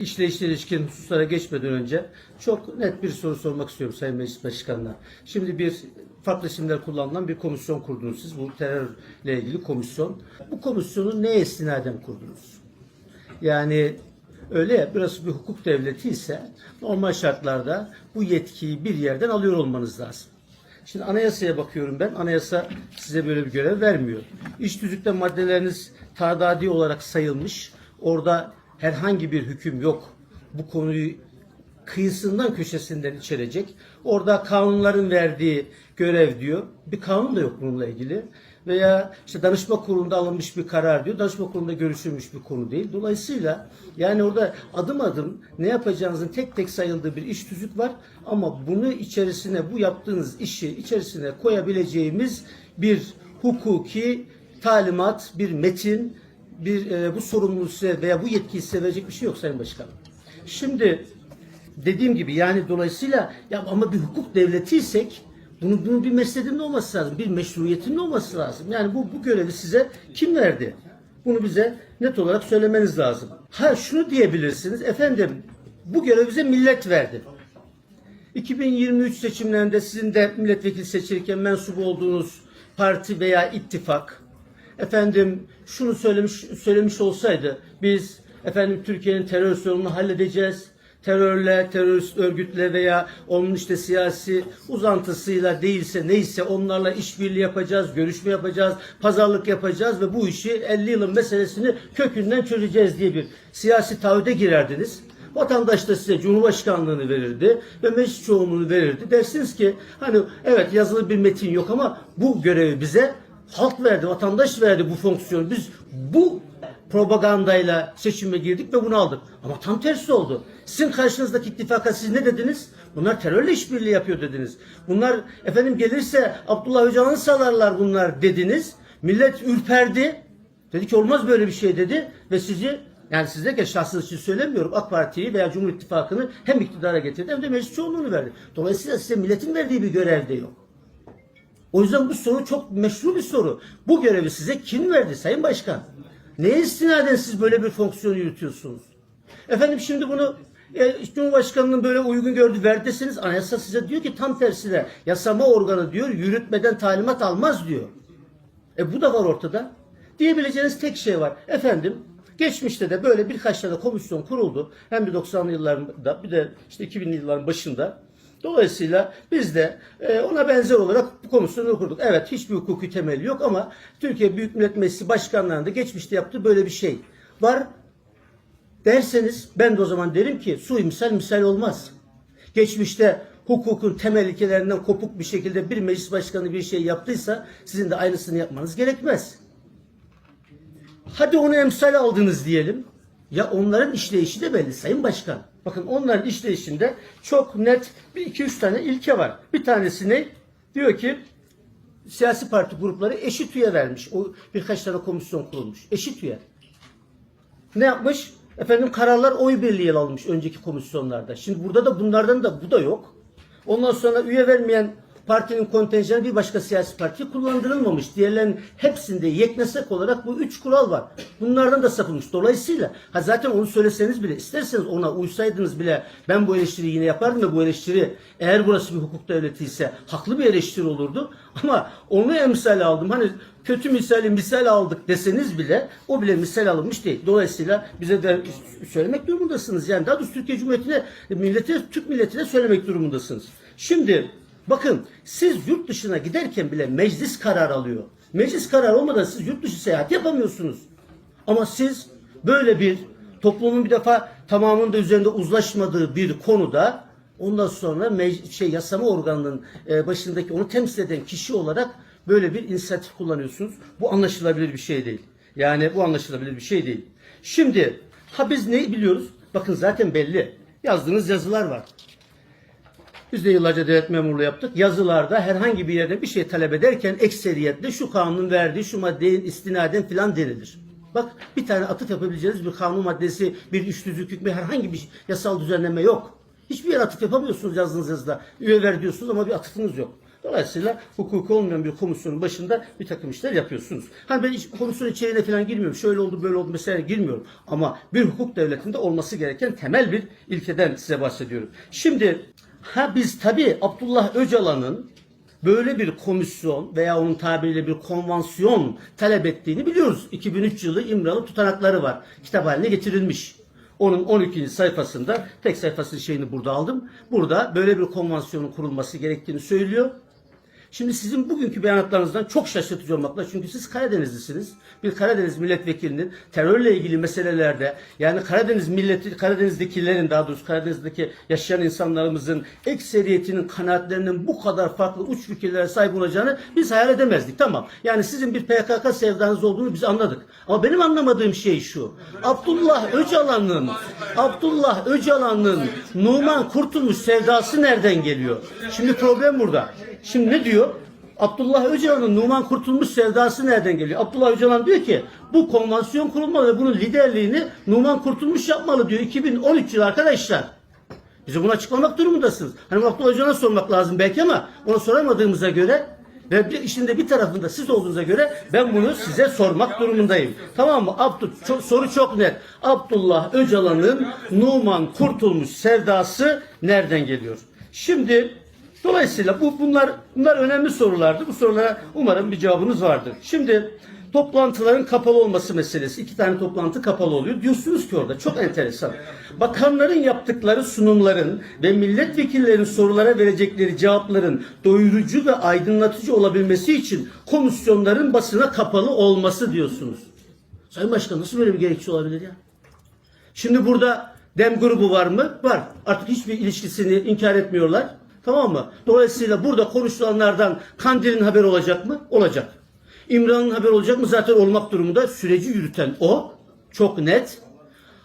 İşleyişle ilişkin hususlara geçmeden önce çok net bir soru sormak istiyorum Sayın Meclis Başkanı'na. Şimdi bir farklı isimler kullanılan bir komisyon kurdunuz siz. Bu terörle ilgili komisyon. Bu komisyonu neye istinaden kurdunuz? Yani öyle ya burası bir hukuk devleti ise normal şartlarda bu yetkiyi bir yerden alıyor olmanız lazım. Şimdi anayasaya bakıyorum ben. Anayasa size böyle bir görev vermiyor. İş tüzükte maddeleriniz tadadi olarak sayılmış. Orada herhangi bir hüküm yok. Bu konuyu kıyısından köşesinden içerecek. Orada kanunların verdiği görev diyor. Bir kanun da yok bununla ilgili. Veya işte danışma kurulunda alınmış bir karar diyor. Danışma kurulunda görüşülmüş bir konu değil. Dolayısıyla yani orada adım adım ne yapacağınızın tek tek sayıldığı bir iş tüzük var. Ama bunu içerisine bu yaptığınız işi içerisine koyabileceğimiz bir hukuki talimat, bir metin, bir e, bu sorumluluğu size veya bu yetkiyi size verecek bir şey yok Sayın Başkanım. Şimdi dediğim gibi yani dolayısıyla ya ama bir hukuk devletiysek bunun, bunun bir mesledinin olması lazım. Bir meşruiyetinin olması lazım. Yani bu, bu görevi size kim verdi? Bunu bize net olarak söylemeniz lazım. Ha şunu diyebilirsiniz. Efendim bu görevi bize millet verdi. 2023 seçimlerinde sizin de milletvekili seçilirken mensup olduğunuz parti veya ittifak efendim şunu söylemiş söylemiş olsaydı biz efendim Türkiye'nin terör sorununu halledeceğiz. Terörle, terörist örgütle veya onun işte siyasi uzantısıyla değilse neyse onlarla işbirliği yapacağız, görüşme yapacağız, pazarlık yapacağız ve bu işi 50 yılın meselesini kökünden çözeceğiz diye bir siyasi taahhüde girerdiniz. Vatandaş da size Cumhurbaşkanlığını verirdi ve meclis çoğunluğunu verirdi. Dersiniz ki hani evet yazılı bir metin yok ama bu görevi bize halk verdi, vatandaş verdi bu fonksiyonu. Biz bu propagandayla seçime girdik ve bunu aldık. Ama tam tersi oldu. Sizin karşınızdaki ittifaka siz ne dediniz? Bunlar terörle işbirliği yapıyor dediniz. Bunlar efendim gelirse Abdullah Öcalan'ı salarlar bunlar dediniz. Millet ürperdi. Dedi ki olmaz böyle bir şey dedi ve sizi yani size geç şahsınız için söylemiyorum. AK Parti'yi veya Cumhur İttifakı'nı hem iktidara getirdi hem de meclis çoğunluğunu verdi. Dolayısıyla size milletin verdiği bir görev de yok. O yüzden bu soru çok meşru bir soru. Bu görevi size kim verdi Sayın Başkan? Neye istinaden siz böyle bir fonksiyon yürütüyorsunuz? Efendim şimdi bunu e, Cumhurbaşkanının böyle uygun gördü ver deseniz anayasa size diyor ki tam tersine yasama organı diyor yürütmeden talimat almaz diyor. E bu da var ortada. Diyebileceğiniz tek şey var. Efendim geçmişte de böyle birkaç tane komisyon kuruldu. Hem de 90'lı yıllarda bir de işte 2000'li yılların başında. Dolayısıyla biz de e, ona benzer olarak komisyonu kurduk. Evet hiçbir hukuki temeli yok ama Türkiye Büyük Millet Meclisi başkanlarında geçmişte yaptığı böyle bir şey var derseniz ben de o zaman derim ki suimsal misal olmaz. Geçmişte hukukun temel ilkelerinden kopuk bir şekilde bir meclis başkanı bir şey yaptıysa sizin de aynısını yapmanız gerekmez. Hadi onu emsal aldınız diyelim. Ya onların işleyişi de belli Sayın Başkan. Bakın onların işleyişinde çok net bir iki üç tane ilke var. Bir tanesi ne? Diyor ki siyasi parti grupları eşit üye vermiş. O birkaç tane komisyon kurulmuş. Eşit üye. Ne yapmış? Efendim kararlar oy birliğiyle alınmış önceki komisyonlarda. Şimdi burada da bunlardan da bu da yok. Ondan sonra üye vermeyen partinin kontenjanı bir başka siyasi parti kullandırılmamış. Diğerlerinin hepsinde yeknesek olarak bu üç kural var. Bunlardan da sapılmış. Dolayısıyla ha zaten onu söyleseniz bile isterseniz ona uysaydınız bile ben bu eleştiriyi yine yapardım ve bu eleştiri eğer burası bir hukuk devleti ise haklı bir eleştiri olurdu. Ama onu emsal aldım. Hani kötü misali misal aldık deseniz bile o bile misal alınmış değil. Dolayısıyla bize de söylemek durumundasınız. Yani daha doğrusu Türkiye Cumhuriyeti'ne, millete, Türk milletine söylemek durumundasınız. Şimdi bakın siz yurt dışına giderken bile meclis karar alıyor. Meclis karar olmadan siz yurt dışı seyahat yapamıyorsunuz. Ama siz böyle bir toplumun bir defa tamamında üzerinde uzlaşmadığı bir konuda ondan sonra mec- şey yasama organının e, başındaki onu temsil eden kişi olarak böyle bir inisiyatif kullanıyorsunuz. Bu anlaşılabilir bir şey değil. Yani bu anlaşılabilir bir şey değil. Şimdi ha biz ne biliyoruz? Bakın zaten belli. Yazdığınız yazılar var. Biz de yıllarca devlet memurluğu yaptık. Yazılarda herhangi bir yerde bir şey talep ederken ekseriyetle şu kanunun verdiği şu maddeye istinaden filan denilir. Bak bir tane atıf yapabileceğiniz bir kanun maddesi, bir üç tüzük hükmü herhangi bir yasal düzenleme yok. Hiçbir yere atıf yapamıyorsunuz yazdığınız yazıda. Üye ver diyorsunuz ama bir atıfınız yok. Dolayısıyla hukuku olmayan bir komisyonun başında bir takım işler yapıyorsunuz. Hani ben hiç komisyon içeriğine falan girmiyorum. Şöyle oldu böyle oldu mesela girmiyorum. Ama bir hukuk devletinde olması gereken temel bir ilkeden size bahsediyorum. Şimdi ha biz tabii Abdullah Öcalan'ın böyle bir komisyon veya onun tabiriyle bir konvansiyon talep ettiğini biliyoruz. 2003 yılı İmralı tutanakları var. Kitap haline getirilmiş. Onun 12. sayfasında tek sayfasının şeyini burada aldım. Burada böyle bir konvansiyonun kurulması gerektiğini söylüyor. Şimdi sizin bugünkü beyanatlarınızdan çok şaşırtıcı olmakla çünkü siz Karadenizlisiniz. Bir Karadeniz milletvekilinin terörle ilgili meselelerde yani Karadeniz milleti, Karadeniz'dekilerin daha doğrusu Karadeniz'deki yaşayan insanlarımızın ekseriyetinin kanaatlerinin bu kadar farklı uç fikirlere sahip olacağını biz hayal edemezdik. Tamam. Yani sizin bir PKK sevdanız olduğunu biz anladık. Ama benim anlamadığım şey şu. Abdullah Öcalan'ın Abdullah Öcalan'ın Numan Kurtulmuş sevdası nereden geliyor? Şimdi problem burada. Şimdi ne diyor? Abdullah Öcalan'ın Numan Kurtulmuş sevdası nereden geliyor? Abdullah Öcalan diyor ki bu konvansiyon kurulmalı ve bunun liderliğini Numan Kurtulmuş yapmalı diyor. 2013 yılı arkadaşlar. Bize bunu açıklamak durumundasınız. Hani Abdullah Öcalan'a sormak lazım belki ama ona soramadığımıza göre ve bir, işin de bir tarafında siz olduğunuza göre ben bunu size sormak durumundayım. Tamam mı? Abdul, çok- soru çok net. Abdullah Öcalan'ın Numan Kurtulmuş sevdası nereden geliyor? Şimdi dolayısıyla bu bunlar bunlar önemli sorulardı. Bu sorulara umarım bir cevabınız vardır. Şimdi toplantıların kapalı olması meselesi. iki tane toplantı kapalı oluyor. Diyorsunuz ki orada çok enteresan. Bakanların yaptıkları sunumların ve milletvekillerinin sorulara verecekleri cevapların doyurucu ve aydınlatıcı olabilmesi için komisyonların basına kapalı olması diyorsunuz. Sayın Başkan nasıl böyle bir gerekçe olabilir ya? Şimdi burada dem grubu var mı? Var. Artık hiçbir ilişkisini inkar etmiyorlar. Tamam mı? Dolayısıyla burada konuşulanlardan Kandil'in haberi olacak mı? Olacak. İmran'ın haberi olacak mı? Zaten olmak durumunda. Süreci yürüten o. Çok net.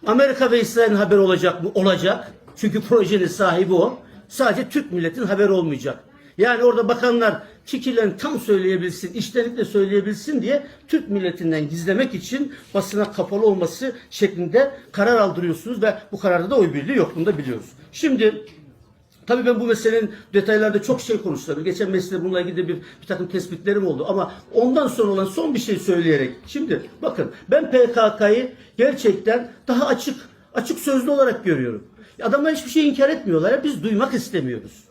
Amerika ve İsrail'in haberi olacak mı? Olacak. Çünkü projenin sahibi o. Sadece Türk milletin haberi olmayacak. Yani orada bakanlar fikirlerini tam söyleyebilsin, iştenlikle söyleyebilsin diye Türk milletinden gizlemek için basına kapalı olması şeklinde karar aldırıyorsunuz ve bu kararda da oy birliği yok. Bunu da biliyoruz. Şimdi Tabii ben bu meselenin detaylarda çok şey konuştum. Geçen mesele bununla ilgili bir, bir takım tespitlerim oldu. Ama ondan sonra olan son bir şey söyleyerek. Şimdi bakın ben PKK'yı gerçekten daha açık, açık sözlü olarak görüyorum. Adamlar hiçbir şey inkar etmiyorlar. Ya, biz duymak istemiyoruz.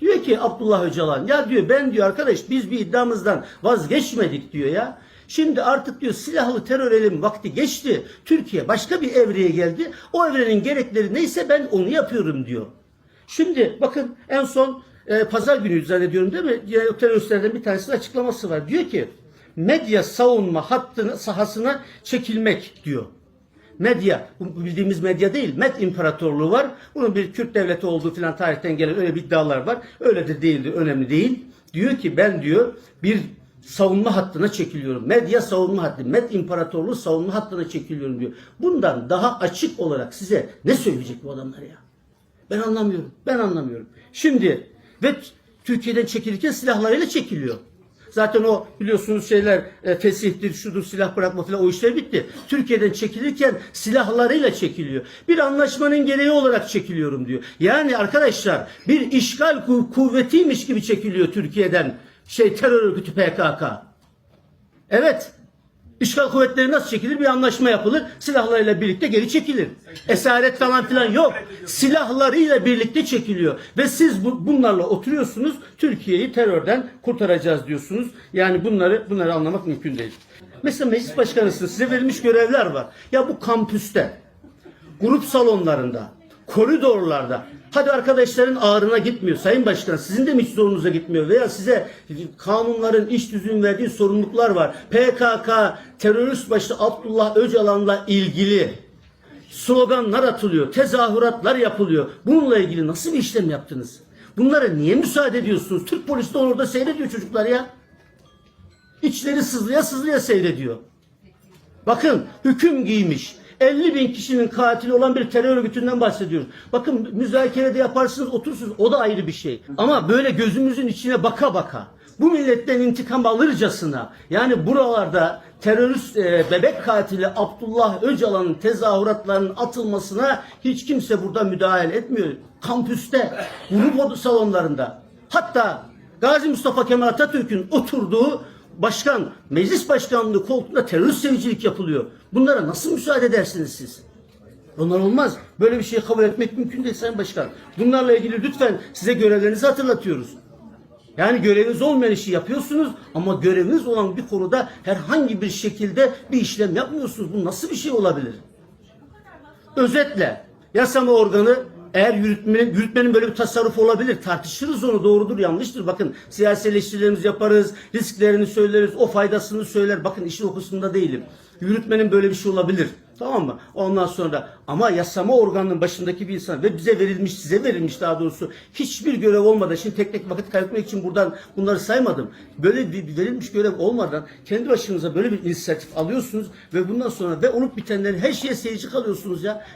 Diyor ki Abdullah Öcalan ya diyor ben diyor arkadaş biz bir iddiamızdan vazgeçmedik diyor ya. Şimdi artık diyor silahlı terör elim vakti geçti. Türkiye başka bir evreye geldi. O evrenin gerekleri neyse ben onu yapıyorum diyor. Şimdi bakın en son e, pazar günü zannediyorum değil mi? Yine teröristlerden bir tanesinin açıklaması var. Diyor ki medya savunma hattına, sahasına çekilmek diyor. Medya, bildiğimiz medya değil, Med İmparatorluğu var. Bunun bir Kürt devleti olduğu filan tarihten gelen öyle bir iddialar var. Öyle de değildir, önemli değil. Diyor ki ben diyor bir savunma hattına çekiliyorum. Medya savunma hattı, Med İmparatorluğu savunma hattına çekiliyorum diyor. Bundan daha açık olarak size ne söyleyecek bu adamlar ya? Ben anlamıyorum. Ben anlamıyorum. Şimdi ve Türkiye'den çekilirken silahlarıyla çekiliyor. Zaten o biliyorsunuz şeyler e, fesihtir, şudur, silah bırakma falan o işler bitti. Türkiye'den çekilirken silahlarıyla çekiliyor. Bir anlaşmanın gereği olarak çekiliyorum diyor. Yani arkadaşlar bir işgal ku- kuvvetiymiş gibi çekiliyor Türkiye'den şey terör örgütü PKK. Evet. İşgal kuvvetleri nasıl çekilir? Bir anlaşma yapılır. Silahlarıyla birlikte geri çekilir. Esaret falan filan yok. Silahlarıyla birlikte çekiliyor. Ve siz bu, bunlarla oturuyorsunuz. Türkiye'yi terörden kurtaracağız diyorsunuz. Yani bunları bunları anlamak mümkün değil. Mesela meclis başkanısınız. Size verilmiş görevler var. Ya bu kampüste, grup salonlarında, koridorlarda hadi arkadaşların ağrına gitmiyor. Sayın Başkan sizin de mi hiç zorunuza gitmiyor? Veya size kanunların iş düzüğün verdiği sorumluluklar var. PKK terörist başı Abdullah Öcalan'la ilgili sloganlar atılıyor, tezahüratlar yapılıyor. Bununla ilgili nasıl bir işlem yaptınız? Bunlara niye müsaade ediyorsunuz? Türk polisi de orada seyrediyor çocuklar ya. İçleri sızlıya sızlıya seyrediyor. Bakın hüküm giymiş. 50 bin kişinin katili olan bir terör örgütünden bahsediyoruz. Bakın müzakerede yaparsınız oturursunuz o da ayrı bir şey. Ama böyle gözümüzün içine baka baka bu milletten intikam alırcasına yani buralarda terörist e, bebek katili Abdullah Öcalan'ın tezahüratlarının atılmasına hiç kimse burada müdahale etmiyor. Kampüste, grup salonlarında hatta Gazi Mustafa Kemal Atatürk'ün oturduğu başkan, meclis başkanlığı koltuğunda terörist sevicilik yapılıyor. Bunlara nasıl müsaade edersiniz siz? Bunlar olmaz. Böyle bir şeyi kabul etmek mümkün değil Sayın Başkan. Bunlarla ilgili lütfen size görevlerinizi hatırlatıyoruz. Yani göreviniz olmayan işi yapıyorsunuz ama göreviniz olan bir konuda herhangi bir şekilde bir işlem yapmıyorsunuz. Bu nasıl bir şey olabilir? Özetle yasama organı eğer yürütmenin, yürütmenin böyle bir tasarrufu olabilir. Tartışırız onu doğrudur yanlıştır. Bakın siyasi eleştirilerimizi yaparız. Risklerini söyleriz. O faydasını söyler. Bakın işin o kısmında değilim. Yürütmenin böyle bir şey olabilir. Tamam mı? Ondan sonra ama yasama organının başındaki bir insan ve bize verilmiş, size verilmiş daha doğrusu hiçbir görev olmadan şimdi tek tek vakit kaybetmek için buradan bunları saymadım. Böyle bir verilmiş görev olmadan kendi başınıza böyle bir inisiyatif alıyorsunuz ve bundan sonra ve olup bitenlerin her şeye seyirci kalıyorsunuz ya.